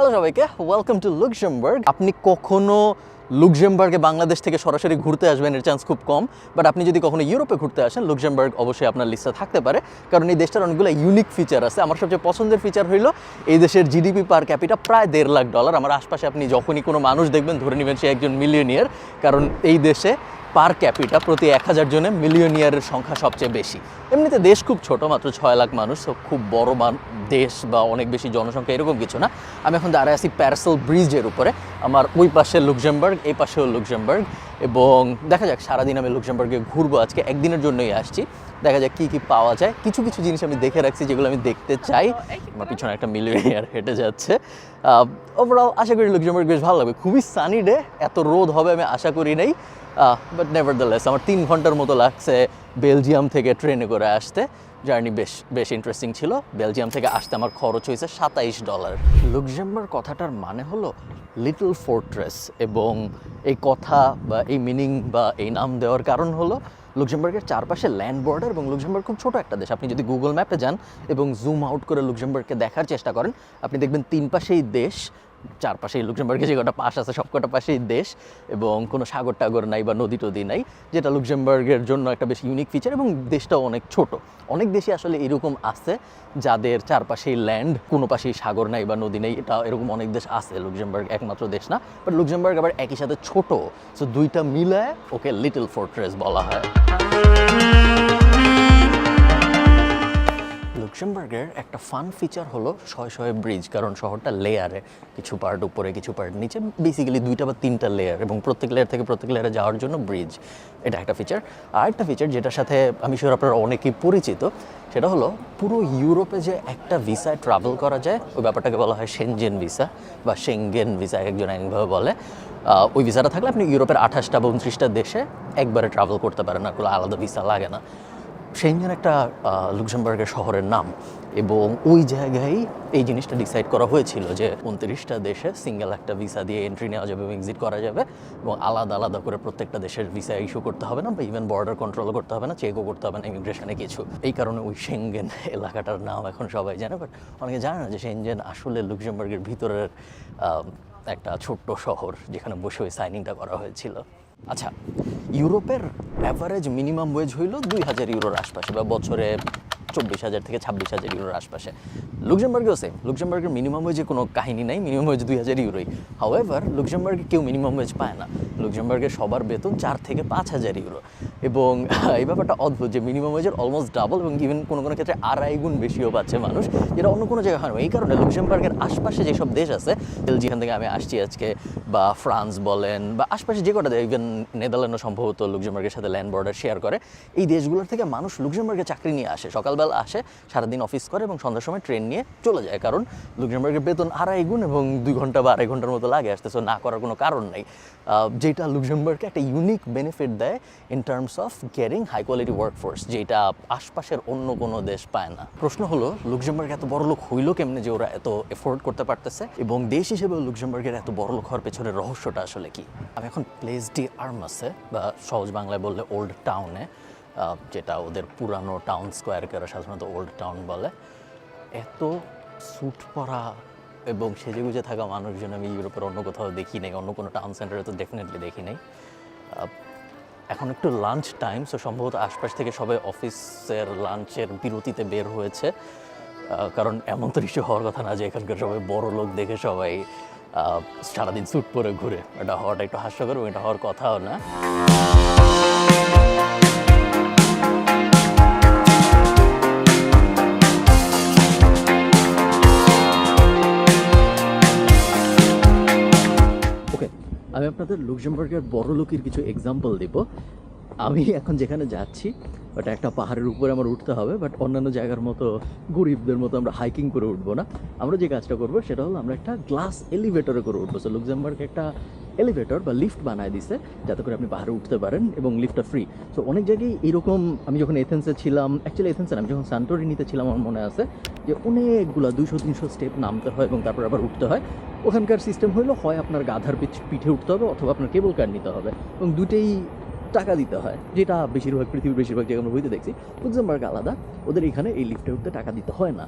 Hello সবাইকে। Welcome to Luxembourg আপনি কখনো লুকজেমবার্গে বাংলাদেশ থেকে সরাসরি ঘুরতে আসবেন? এর চান্স খুব কম। বাট আপনি যদি কখনো ইউরোপে ঘুরতে আসেন লুকজেমবার্গ অবশ্যই আপনার লিস্টে থাকতে পারে। কারণ এই দেশটার অনেকগুলো ইউনিক ফিচার আছে। আমার সবচেয়ে পছন্দের ফিচার হইল এই দেশের জিডিপি পার ক্যাপিটা প্রায় দেড় লাখ ডলার আমার আশপাশে আপনি যখনই কোনো মানুষ দেখবেন, ধরে নেবেন সে একজন মিলিয়নিয়ার কারণ এই দেশে পার ক্যাপিটা প্রতি এক হাজার জনে মিলিয়নিয়ারের সংখ্যা সবচেয়ে বেশি। এমনিতে দেশ খুব ছোট, মাত্র ছয় লাখ মানুষ খুব বড় দেশ বা অনেক বেশি জনসংখ্যা এরকম কিছু না। আমি এখন দাঁড়ায় আছি প্যারাসেল ব্রিজের উপরে, আমার ওই পাশে লুকজেমবার্গ এই পাশেও লুকজেমবার্গ এবং দেখা যাক, সারাদিন আমি লুকজেমবার্গে ঘুরবো, আজকে একদিনের জন্যই আসছি। দেখা যাক কী কী পাওয়া যায়। কিছু কিছু জিনিস আমি দেখে রাখছি, যেগুলো আমি দেখতে চাই। আমার পিছনে একটা মিলিয়নিয়ার হেঁটে যাচ্ছে। ওভারঅল আশা করি লুকজেমবার্গ বেশ ভালো লাগবে। খুবই সানি ডে এত রোদ হবে আমি আশা করি নাই। বাট নেভার দ্য লেস আমার তিন ঘণ্টার মতো লাগছে বেলজিয়াম থেকে ট্রেনে করে আসতে। জার্নি বেশ বেশ ইন্টারেস্টিং ছিল। বেলজিয়াম থেকে আসতে আমার খরচ হয়েছে সাতাইশ ডলার লুকজেম্বার কথাটার মানে হলো লিটল ফোর্ট্রেস এবং এই কথা বা এই মিনিং বা এই নাম দেওয়ার কারণ হলো লুকজেমবার্গের চারপাশে ল্যান্ড বর্ডার এবং লুকজেমবার্গ খুব ছোট একটা দেশ। আপনি যদি গুগল ম্যাপে যান এবং জুম আউট করে লুকজেমবার্গকে দেখার চেষ্টা করেন, আপনি দেখবেন তিন পাশেই দেশ চারপাশেই লুকজেমবার্গে যে কটা পাশ আছে সব কটা পাশেই দেশ এবং কোনো সাগর টাগর নাই বা নদী টদী নাই, যেটা লুকজেমবার্গের জন্য একটা বেশ ইউনিক ফিচার এবং দেশটাও অনেক ছোট। অনেক দেশে আসলে এরকম আছে যাদের চারপাশেই ল্যান্ড কোনো পাশেই সাগর নাই বা নদী নেই, এটা এরকম অনেক দেশ আছে। লুকজেমবার্গ একমাত্র দেশ না বাট লুকজেমবার্গ আবার একই সাথে ছোট। সো দুইটা মিলায় ওকে লিটল ফোর্ট্রেস বলা হয়। লুক্সেমবার্গের একটা ফান ফিচার হলো শয়ে শয়ে ব্রিজ কারণ শহরটা লেয়ারে কিছু পার্ট উপরে, কিছু পার্ট নিচে বেসিক্যালি দুইটা বা তিনটা লেয়ার এবং প্রত্যেক লেয়ার থেকে প্রত্যেক লেয়ারে যাওয়ার জন্য ব্রিজ এটা একটা ফিচার আর একটা ফিচার যেটার সাথে আমি শিওর আপনারা অনেকেই পরিচিত, সেটা হলো পুরো ইউরোপে যে একটা ভিসায় ট্রাভেল করা যায়, ওই ব্যাপারটাকে বলা হয় সেনজেন ভিসা বা সেঙ্গেন ভিসা একজন একভাবে বলে। ওই ভিসাটা থাকলে আপনি ইউরোপের আঠাশটা বা উনত্রিশটা দেশে একবারে ট্রাভেল করতে পারেন, আর কোনো আলাদা ভিসা লাগে না। সেনজেন একটা লুক্সেমবার্গের শহরের নাম এবং ওই জায়গায় এই জিনিসটা ডিসাইড করা হয়েছিল যে উনত্রিশটা দেশে সিঙ্গেল একটা ভিসা দিয়ে এন্ট্রি নেওয়া যাবে এবং এক্সিট করা যাবে এবং আলাদা আলাদা করে প্রত্যেকটা দেশের ভিসা ইস্যু করতে হবে না বা ইভেন বর্ডার কন্ট্রোল করতে হবে না চেকও করতে হবে না ইমিগ্রেশনে কিছু। এই কারণে ওই সেঙ্গেন এলাকাটার নাম এখন সবাই জানে বাট অনেকে জানে না যে সেনজেন আসলে লুক্সেমবার্গের ভিতরের একটা ছোট্ট শহর যেখানে বসে ওই সাইনিংটা করা হয়েছিল। আচ্ছা ইউরোপের অ্যাভারেজ মিনিমাম ওয়েজ হইল দুই হাজার ইউরোর আশপাশে বা বছরে চব্বিশ হাজার থেকে ছাব্বিশ হাজার ইউরোর আশপাশে। লুকজেমবার্গেও সেম লুকজেমবার্গের মিনিমাম ওয়েজে কোনো কাহিনী নাই মিনিমাম ওয়েজ দুই হাজার ইউরোই। হাওয়েভার লুকজেমবার্গে কেউ মিনিমাম ওয়েজ পায় না। লুক্সেমবার্গের সবার বেতন চার থেকে পাঁচ হাজার ইউরো। এবং এই ব্যাপারটা অদ্ভুত যে মিনিমাম ওয়েজের অলমোস্ট ডাবল এবং ইভেন কোনো কোনো ক্ষেত্রে আড়াই গুণ বেশিও পাচ্ছে মানুষ, যেটা অন্য কোনো জায়গায় হয় না। এই কারণে লুক্সেমবার্গের আশপাশে যেসব দেশ আছে যেখান থেকে আমি আসছি আজকে, বা ফ্রান্স বলেন, বা আশপাশে যে কটা ইভেন নেদারল্যান্ডও সম্ভবত লুক্সেমবার্গের সাথে ল্যান্ড বর্ডার শেয়ার করে, এই দেশগুলোর থেকে মানুষ লুক্সেমবার্গে চাকরি নিয়ে আসে। সকালবেলা আসে, সারাদিন অফিস করে এবং সন্ধ্যার সময় ট্রেন নিয়ে চলে যায়। কারণ লুক্সেমবার্গের বেতন আড়াই গুণ এবং দুই ঘণ্টা বা আড়াই ঘণ্টার মতো লাগে আসতে সো না করার কোনো কারণ নেই। যেটা লুক্সেমবার্গকে একটা ইউনিক বেনিফিট দেয় in terms of getting high quality workforce যেটা আশপাশের অন্য কোনো দেশ পায় না। প্রশ্ন হলো, লুক্সেমবার্গ এত বড় লোক হইল কেমনে যে ওরা এত এফোর্ড করতে পারতেছে? এবং দেশ হিসেবে লুক্সেমবার্গের এত বড় লোক হওয়ার পেছনের রহস্যটা আসলে কি? আমি এখন প্লেস ডি আর্মাসে বা সহজ বাংলায় বললে ওল্ড টাউনে যেটা ওদের পুরানো টাউন স্কোয়ারকে ওরা সাধারণত ওল্ড টাউন বলে। এত স্যুট পরা এবং সেজে গুজে থাকা মানুষজন আমি ইউরোপের অন্য কোথাও দেখি নাই, অন্য কোনো টাউন সেন্টারে তো ডেফিনেটলি দেখি নাই। এখন একটু লাঞ্চ টাইম সো সম্ভবত আশপাশ থেকে সবাই অফিসের লাঞ্চের বিরতিতে বের হয়েছে। কারণ এমন তো নিশ্চয় হওয়ার কথা না যে এখানকার সবাই বড় লোক দেখে সবাই সারাদিন স্যুট পরে ঘুরে। এটা হওয়াটা একটু হাস্যকর এটা হওয়ার কথাও না। আমি আপনাদের লুক্সেমবার্গের বড় লোকের কিছু এক্সাম্পল দেব। আমি এখন যেখানে যাচ্ছি ওটা একটা পাহাড়ের উপরে আমার উঠতে হবে বাট অন্যান্য জায়গার মতো, গরিবদের মতো আমরা হাইকিং করে উঠবো না। আমরা যে কাজটা করব, সেটা হলো আমরা একটা গ্লাস এলিভেটরে করে উঠবো। সো লুক্সেমবার্গ একটা এলিভেটর বা লিফট বানায় দিছে, যাতে করে আপনি পাহাড়ে উঠতে পারেন এবং লিফটটা ফ্রি সো অনেক জায়গায় এরকম, আমি যখন এথেন্সে ছিলাম অ্যাকচুয়ালি এথেন্সে আমি যখন সান্টোরিনিতে ছিলাম, আমার মনে আছে যে অনেকগুলো দুশো তিনশো স্টেপ নামতে হয় এবং তারপর আবার উঠতে হয়। ওখানকার সিস্টেম হলো, হয় আপনার গাধার পিঠে উঠতে হবে অথবা আপনার কেবল কার নিতে হবে এবং দুটেই টাকা দিতে হয়, যেটা বেশিরভাগ, পৃথিবীর বেশিরভাগ জায়গায় আমরা বইতে দেখছি। লুক্সেমবার্গ আলাদা, ওদের এখানে এই লিফটে উঠতে টাকা দিতে হয় না।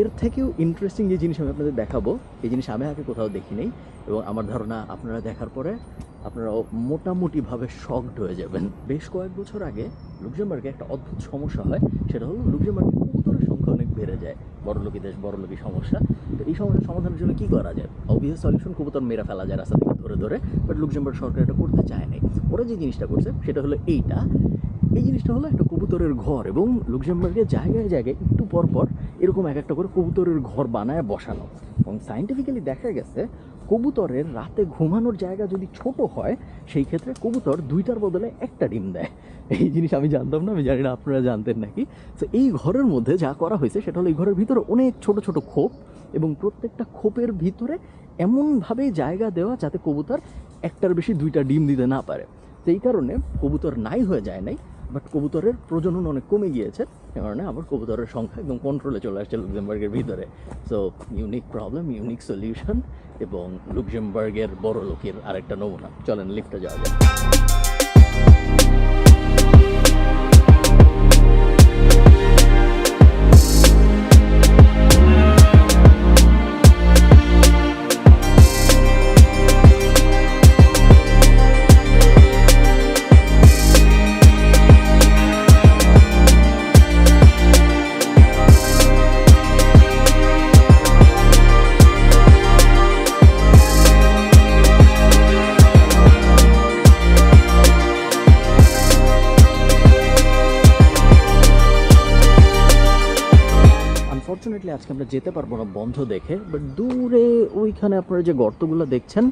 এর থেকেও ইন্টারেস্টিং যে জিনিস আমি আপনাদের দেখাবো, এই জিনিস আমি আগে কোথাও দেখি নাই এবং আমার ধারণা আপনারা দেখার পরে আপনারা মোটামুটিভাবে শকড হয়ে যাবেন। বেশ কয়েক বছর আগে লুক্সেমবার্গে একটা অদ্ভুত সমস্যা হয়, সেটা হলো লুক্সেমবার্গে বেড়ে যায়। বড়লোকী দেশ বড়লোকী সমস্যা। তো এই সমস্যার সমাধানের জন্য কী করা যায়? অবভিয়াস সলিউশন কবুতর মেরা ফেলা যায় রাস্তা থেকে ধরে ধরে বাট লুক্সেমবার্গ সরকার এটা করতে চায় নাই। ওরা যে জিনিসটা করছে, সেটা হলো এইটা। এই জিনিসটা হলো একটা কবুতরের ঘর এবং লুক্সেমবার্গে জায়গায় জায়গায় একটু পর পর এরকম এক একটা করে কবুতরের ঘর বানায় বসানো। এবং সাইন্টিফিক্যালি দেখা গেছে কবুতরের রাতে ঘুমানোর জায়গা যদি ছোট হয়, সেই ক্ষেত্রে কবুতর দুইটার বদলে একটা ডিম দেয়। এই জিনিস আমি জানতাম না, আমি জানি না আপনারা জানতেন নাকি। তো এই ঘরের মধ্যে যা করা হয়েছে, সেটা হলো এই ঘরের ভিতরে অনেক ছোট ছোট খোপ এবং প্রত্যেকটা খোপের ভিতরে এমনভাবে জায়গা দেওয়া যাতে কবুতর একটার বেশি দুইটা ডিম দিতে না পারে। এই কারণে কবুতর নাই হয়ে যায় নাই। বাট কবুতরের প্রজনন অনেক কমে গিয়েছে সে কারণে আবার কবুতরের সংখ্যা একদম কন্ট্রোলে চলে আসছে লুক্সেমবার্গের ভিতরে। So unique problem unique solution এবং লুক্সেমবার্গের বড় লোকের আরেকটা নমুনা। চলেন লিফটে যাওয়া যায় আজকে আমরা যেতে পারব না বন্ধ দেখে বাট দূরে ওইখানে আপনারা যে গর্তগুলো দেখছেন,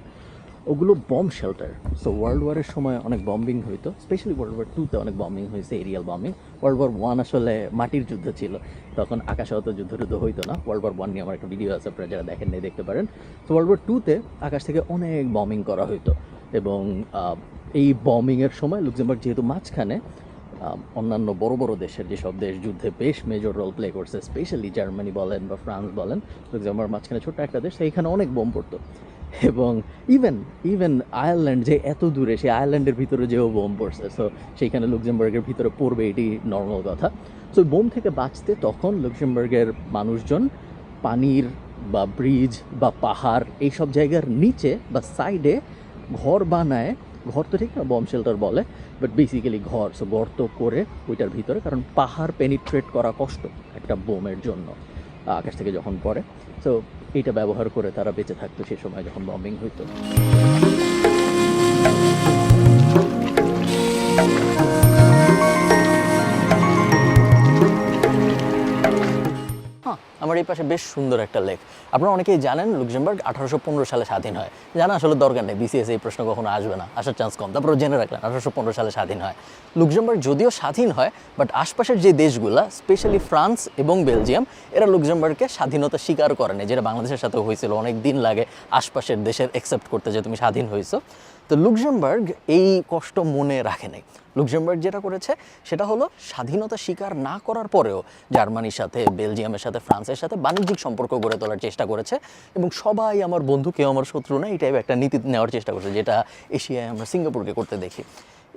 ওগুলো বম শেল্টার সো ওয়ার্ল্ড ওয়ারের সময় অনেক বম্বিং হইতো স্পেশালি ওয়ার্ল্ড ওয়ার টুতে অনেক বম্বিং হয়েছে aerial bombing world war one আসলে মাটির যুদ্ধ ছিল, তখন আকাশে অত যুদ্ধ টুদ্ধ হইতো না। ওয়ার্ল্ড ওয়ার ওয়ান নিয়ে আমার একটা ভিডিও আছে, আপনারা যারা দেখেন নাই দেখতে পারেন। তো ওয়ার্ল্ড ওয়ার টুতে আকাশ থেকে অনেক বম্বিং করা হইতো এবং এই বম্বিংয়ের সময় লুক্সেমবার্গ যেহেতু মাঝখানে অন্যান্য বড় বড় দেশের যেসব দেশ যুদ্ধে বেশ মেজর রোল প্লে করছে স্পেশালি জার্মানি বলেন বা ফ্রান্স বলেন লুক্সেমবার্গ মাঝখানে ছোট্ট একটা দেশ, সেইখানে অনেক বোম পড়তো। এবং ইভেন ইভেন আয়ারল্যান্ড যে এত দূরে, সেই আয়ারল্যান্ডের ভিতরে যেও বোম পড়ছে। সো সেইখানে লুক্সেমবার্গের ভিতরে পড়বে, এটি নর্মাল কথা। সো বোম থেকে বাঁচতে তখন লুক্সেমবার্গের মানুষজন পানির বা ব্রিজ বা পাহাড় এইসব জায়গার নিচে বা সাইডে ঘর বানায়, ঘর তো ঠিক না বম শেল্টার বলে বাট বেসিক্যালি ঘর সো গর্ত করে ওইটার ভিতরে, কারণ পাহাড় পেনিট্রেট করা কষ্ট একটা বোমের জন্য, আকাশ থেকে যখন পড়ে। সো এটা ব্যবহার করে তারা বেঁচে থাকতো সে সময় যখন বম্বিং হইতো। আমার এই পাশে বেশ সুন্দর একটা লেক। আপনারা অনেকেই জানেন লুক্সেমবার্গ আঠারোশো পনেরো সালে স্বাধীন হয়। জানা আসলে দরকার নেই বিসিএস এই প্রশ্ন কখনো আসবে না। আসার চান্স কম। তারপরে জেনে রাখলেন, আঠারোশো পনেরো সালে স্বাধীন হয়। লুক্সেমবার্গ যদিও স্বাধীন হয় বাট আশপাশের যে দেশগুলা স্পেশালি ফ্রান্স এবং বেলজিয়াম এরা লুক্সেমবার্গকে স্বাধীনতা স্বীকার করে না যেটা বাংলাদেশের সাথে হয়েছিল। অনেক দিন লাগে আশপাশের দেশের অ্যাকসেপ্ট করতে যে তুমি স্বাধীন হয়েছো। তো লুকজেমবার্গ এই কষ্ট মনে রাখে নাই লুকজেমবার্গ যেটা করেছে, সেটা হলো স্বাধীনতা স্বীকার না করার পরেও জার্মানির সাথে, বেলজিয়ামের সাথে, ফ্রান্সের সাথে বাণিজ্যিক সম্পর্ক গড়ে তোলার চেষ্টা করেছে এবং সবাই আমার বন্ধু, কেউ আমার শত্রু না, এই টাইপ একটা নীতি নেওয়ার চেষ্টা করেছে, যেটা এশিয়ায় আমরা সিঙ্গাপুরকে করতে দেখি।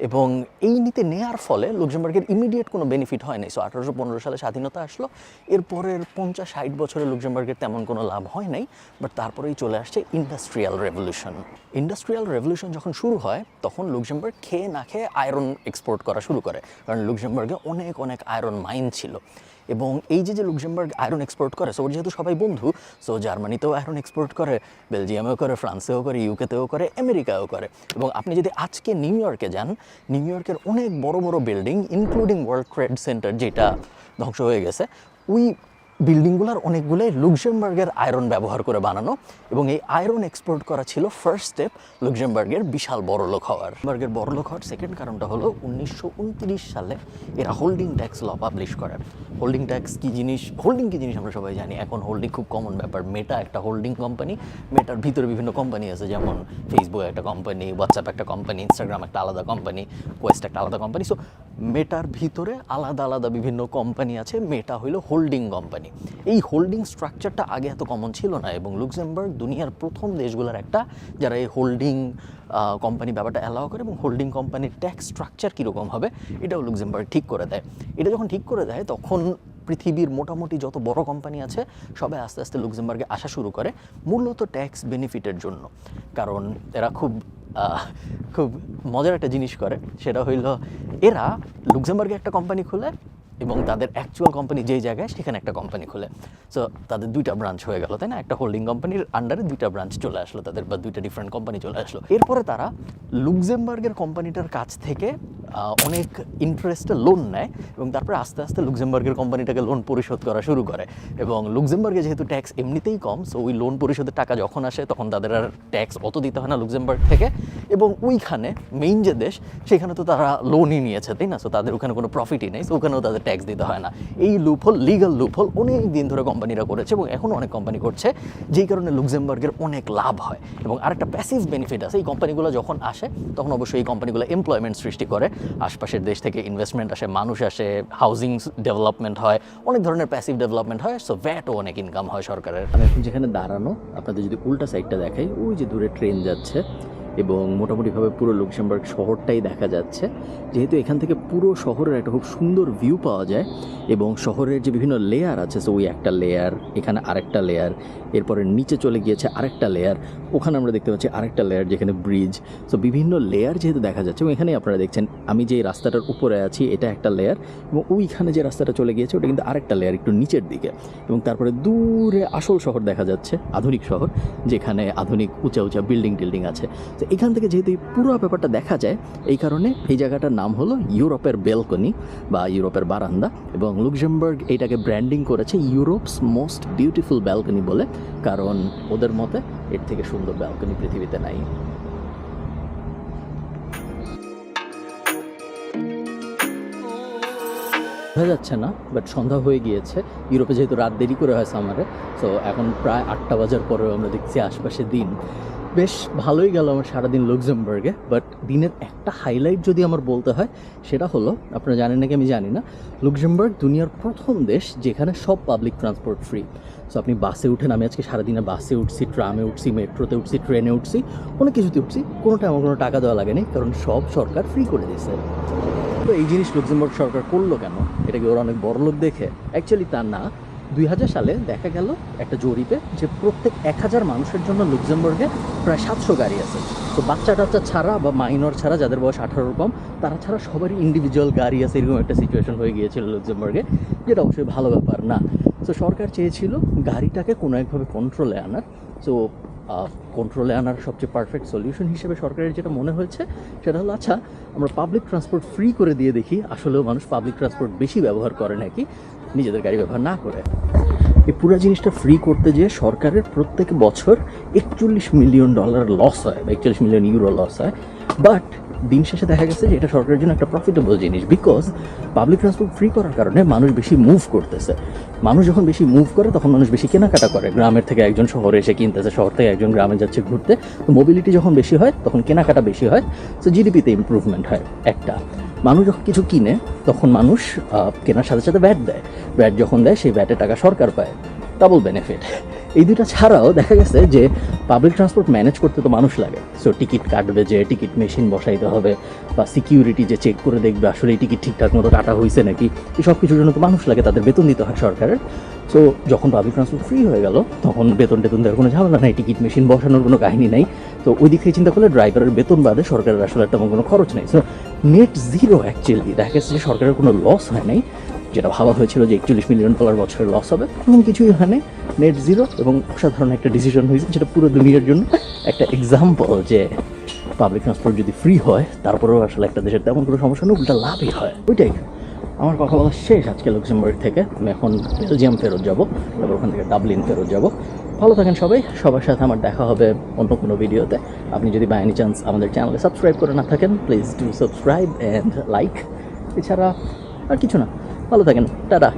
এবং এই নীতি নেওয়ার ফলে লুক্সেমবার্গের ইমিডিয়েট কোনো বেনিফিট হয় নাই। সো আঠারোশো পনেরো সালে স্বাধীনতা আসলো। এরপরের পঞ্চাশ ষাট বছরে লুক্সেমবার্গের তেমন কোনো লাভ হয় নাই বাট তারপরেই চলে আসছে ইন্ডাস্ট্রিয়াল রেভলিউশন ইন্ডাস্ট্রিয়াল রেভলিউশন যখন শুরু হয়, তখন লুক্সেমবার্গ খেয়ে না খেয়ে আয়রন এক্সপোর্ট করা শুরু করে। কারণ লুক্সেমবার্গে অনেক অনেক আয়রন মাইন ছিল। এবং এই যে যে লুক্সেমবার্গ আয়রন এক্সপোর্ট করে সো যেহেতু সবাই বন্ধু সো জার্মানিতেও আয়রন এক্সপোর্ট করে, বেলজিয়ামেও করে, ফ্রান্সেও করে ইউকেতেও করে, আমেরিকাও করে। এবং আপনি যদি আজকে নিউ ইয়র্কে যান, নিউ ইয়র্কের অনেক বড় বড় building including world trade centre যেটা ধ্বংস হয়ে গেছে ওই বিল্ডিংগুলোর অনেকগুলোই লুক্সেমবার্গের আয়রন ব্যবহার করে বানানো এবং এই আয়রন এক্সপোর্ট করা ছিল ফার্স্ট স্টেপ লুক্সেমবার্গের বিশাল বড়লোক হওয়ার। বার্গের বড়লোক হওয়ার সেকেন্ড কারণটা হলো উনিশশো সালে এরা হোল্ডিং ট্যাক্স ল পাবলিশ করেন। হোল্ডিং ট্যাক্স কি জিনিস? হোল্ডিং কি জিনিস আমরা সবাই জানি। এখন হোল্ডিং খুব কমন ব্যাপার। মেটা একটা হোল্ডিং কোম্পানি মেটার ভিতরে বিভিন্ন কোম্পানি আছে, যেমন ফেসবুক একটা কোম্পানি হোয়াটসঅ্যাপ একটা কোম্পানি ইনস্টাগ্রাম একটা আলাদা কোম্পানি কোয়েস্ট একটা আলাদা কোম্পানি সো মেটার ভিতরে আলাদা আলাদা বিভিন্ন কোম্পানি আছে। মেটা হইল হোল্ডিং কোম্পানি এই হোল্ডিং স্ট্রাকচারটা আগে এত কমন ছিল না এবং লুক্সেমবার্গ দুনিয়ার প্রথম দেশগুলোর একটা যারা এই হোল্ডিং কোম্পানি ব্যাপারটা অ্যালাউ করে এবং হোল্ডিং কোম্পানির ট্যাক্স স্ট্রাকচার কীরকম হবে, এটাও লুক্সেমবার্গ ঠিক করে দেয়। এটা যখন ঠিক করে দেয়, তখন পৃথিবীর মোটামুটি যত বড় কোম্পানি আছে, সবাই আস্তে আস্তে লুক্সেমবার্গে আসা শুরু করে, মূলত ট্যাক্স বেনিফিটের জন্য। কারণ এরা খুব খুব মজার একটা জিনিস করে সেটা হইল এরা লুক্সেমবার্গে একটা কোম্পানি খুলে এবং তাদের অ্যাকচুয়াল কোম্পানি যেই জায়গায়, সেখানে একটা কোম্পানি খুলে। সো তাদের দুইটা ব্রাঞ্চ হয়ে গেল, তাই না? একটা হোল্ডিং কোম্পানির আন্ডারে দুইটা ব্রাঞ্চ চলে আসলো তাদের, বা দুইটা ডিফারেন্ট কোম্পানি চলে আসলো। এরপরে তারা লুক্সেমবার্গের কোম্পানিটার কাছ থেকে অনেক ইন্টারেস্টে লোন নেয় এবং তারপরে আস্তে আস্তে লুক্সেমবার্গের কোম্পানিটাকে লোন পরিশোধ করা শুরু করে। এবং লুক্সেমবার্গে যেহেতু ট্যাক্স এমনিতেই কম সো ওই লোন পরিশোধের টাকা যখন আসে, তখন তাদের আর ট্যাক্স অত দিতে হয় না লুক্সেমবার্গ থেকে। এবং ওইখানে মেইন যে দেশ, সেখানে তো তারা লোনই নিয়েছে, তাই না? সো তাদের ওখানে কোনো প্রফিটই নেই সো ওখানেও তাদের ট্যাক্স দিতে হয় না। এই লুপহোল লিগাল লুপহোল অনেক দিন ধরে কোম্পানিরা করেছে এবং এখনও অনেক কোম্পানি করছে, যেই কারণে লুক্সেমবার্গের অনেক লাভ হয়। এবং আরেকটা প্যাসিভ বেনিফিট আছে, এই কোম্পানিগুলো যখন আসে, তখন অবশ্যই এই কোম্পানিগুলো এমপ্লয়মেন্ট সৃষ্টি করে। আশপাশের দেশ থেকে ইনভেস্টমেন্ট আসে, মানুষ আসে হাউজিং ডেভেলপমেন্ট হয়, অনেক ধরনের প্যাসিভ ডেভেলপমেন্ট হয় সো ভ্যাটও অনেক ইনকাম হয় সরকারের। আমি এখন যেখানে দাঁড়ানো, আপনাদের যদি উল্টা সাইডটা দেখাই, ওই যে দূরে ট্রেন যাচ্ছে এবং মোটামুটিভাবে পুরো লুক্সেমবার্গ শহরটাই দেখা যাচ্ছে। যেহেতু এখান থেকে পুরো শহরের একটা খুব সুন্দর ভিউ পাওয়া যায় এবং শহরের যে বিভিন্ন লেয়ার আছে সো ওই একটা লেয়ার এখানে আরেকটা লেয়ার এরপরে নিচে চলে গিয়েছে আরেকটা লেয়ার ওখানে আমরা দেখতে পাচ্ছি আরেকটা লেয়ার যেখানে ব্রিজ সো বিভিন্ন লেয়ার যেহেতু দেখা যাচ্ছে এবং এখানেই আপনারা দেখছেন আমি যে রাস্তাটার উপরে আছি, এটা একটা লেয়ার এবং ওইখানে যে রাস্তাটা চলে গিয়েছে, ওটা কিন্তু আরেকটা লেয়ার একটু নিচের দিকে এবং তারপরে দূরে আসল শহর দেখা যাচ্ছে, আধুনিক শহর, যেখানে আধুনিক উঁচা উঁচা বিল্ডিং টিল্ডিং আছে। তো এখান থেকে যেহেতু এই পুরো ব্যাপারটা দেখা যায়, এই কারণে এই জায়গাটার নাম হলো ইউরোপের বেলকনি বা ইউরোপের বারান্দা এবং লুক্সেমবার্গ এটাকে ব্র্যান্ডিং করেছে ইউরোপস মোস্ট বিউটিফুল ব্যালকনি বলে, কারণ ওদের মতে এর থেকে সুন্দর ব্যালকনি পৃথিবীতে নাই। বোঝা যাচ্ছে না বাট সন্ধ্যা হয়ে গিয়েছে। ইউরোপে যেহেতু রাত দেরি করে হয় সামারে সো এখন প্রায় আটটা বাজার পরেও আমরা দেখছি আশপাশে দিন। বেশ ভালোই গেল আমার সারাদিন লুক্সেমবার্গে বাট দিনের একটা হাইলাইট যদি আমার বলতে হয়, সেটা হলো, আপনারা জানেন নাকি আমি জানি না লুক্সেমবার্গ দুনিয়ার প্রথম দেশ যেখানে সব পাবলিক ট্রান্সপোর্ট ফ্রি সো আপনি বাসে উঠেন, আমি আজকে সারাদিনে বাসে উঠছি ট্রামে উঠছি মেট্রোতে উঠছি ট্রেনে উঠছি, কোনো কিছুতে উঠছি কোনোটা আমার কোনো টাকা দেওয়া লাগেনি কারণ সব সরকার ফ্রি করে দিয়েছে। তো এই জিনিস লুক্সেমবার্গ সরকার করল কেন? এটা কি ওরা অনেক বড় লোক দেখে? অ্যাকচুয়ালি তা না দুই হাজার সালে দেখা গেল একটা জরিপে যে প্রত্যেক এক হাজার মানুষের জন্য লুক্সেমবার্গে প্রায় সাতশো গাড়ি আছে। তো বাচ্চা টাচ্চা ছাড়া বা মাইনর ছাড়া যাদের বয়স আঠারোর কম, তারা ছাড়া সবারই ইন্ডিভিজুয়াল গাড়ি আছে, এরকম একটা সিচুয়েশন হয়ে গিয়েছিল লুক্সেমবার্গে, যেটা অবশ্যই ভালো ব্যাপার না। তো সরকার চেয়েছিল গাড়িটাকে কোনো একভাবে কন্ট্রোলে আনার। সো কন্ট্রোলে আনার সবচেয়ে পারফেক্ট সলিউশন হিসেবে সরকারের যেটা মনে হয়েছে, সেটা হলো আচ্ছা আমরা পাবলিক ট্রান্সপোর্ট ফ্রি করে দিয়ে দেখি, আসলেও মানুষ পাবলিক ট্রান্সপোর্ট বেশি ব্যবহার করে নাকি? নিজেদের গাড়ি ব্যবহার না করে। এই পুরো জিনিসটা ফ্রি করতে যেয়ে সরকারের প্রত্যেক বছর একচল্লিশ মিলিয়ন ডলার লস হয়, বা একচল্লিশ মিলিয়ন ইউরো লস হয়। বাট দিন শেষে দেখা গেছে যে এটা সরকারের জন্য একটা প্রফিটেবল জিনিস বিকজ পাবলিক ট্রান্সপোর্ট ফ্রি করার কারণে মানুষ বেশি মুভ করতেছে। মানুষ যখন বেশি মুভ করে, তখন মানুষ বেশি কেনাকাটা করে। গ্রামের থেকে একজন শহরে এসে কিনতেছে, শহর থেকে একজন গ্রামে যাচ্ছে ঘুরতে। তো মোবিলিটি যখন বেশি হয়, তখন কেনাকাটা বেশি হয়। তো জিডিপিতে ইমপ্রুভমেন্ট হয়, একটা। মানুষ যখন কিছু কিনে, তখন মানুষ কেনার সাথে সাথে ভ্যাট দেয়। ভ্যাট যখন দেয়, সেই ভ্যাটের টাকা সরকার পায়। ডাবল বেনিফিট এই দুইটা ছাড়াও দেখা গেছে যে পাবলিক ট্রান্সপোর্ট ম্যানেজ করতে তো মানুষ লাগে। সো টিকিট কাটবে যে টিকিট মেশিন বসাইতে হবে, বা সিকিউরিটি যে চেক করে দেখবে, আসলে এই টিকিট ঠিকঠাক মতো কাটা হয়েছে নাকি, এই সব কিছুর জন্য তো মানুষ লাগে, তাদের বেতন দিতে হয় সরকারের। সো যখন পাবলিক ট্রান্সপোর্ট ফ্রি হয়ে গেল, তখন বেতন টেতন দেওয়ার কোনো ঝামেলা নাই টিকিট মেশিন বসানোর কোনো কাহিনী নাই। তো ওই দিক থেকে চিন্তা করলে ড্রাইভারের বেতন বাদে সরকারের আসলে তেমন কোনো খরচ নেই। সো নেট জিরো অ্যাকচুয়ালি দেখা গেছে যে সরকারের কোনো লস হয় নাই, যেটা ভাবা হয়েছিল যে একচল্লিশ মিলিয়ন ডলার বছরের লস হবে এমন কিছুই হয় নাই। নেট জিরো এবং অসাধারণ একটা ডিসিশন হয়েছে, যেটা পুরো দুনিয়ার জন্য একটা এক্সাম্পল যে পাবলিক ট্রান্সপোর্ট যদি ফ্রি হয়, তারপরেও আসলে একটা দেশের তেমন কোনো সমস্যা নেই, উল্টা লাভই হয়। ওইটাই। আমার কথা বলা শেষ আজকে লুক্সেমবার্গ থেকে। আমি এখন বেলজিয়াম ফেরত যাব, তারপর ওখান থেকে ডাবলিন ফেরত যাব। ভালো থাকেন সবাই। সবার সাথে আমার দেখা হবে অন্য কোনো ভিডিওতে। আপনি যদি বাই এনি চান্স আমাদের চ্যানেলে সাবস্ক্রাইব করে না থাকেন please do subscribe and like এছাড়া আর কিছু না। ভালো থাকেন। টাটা।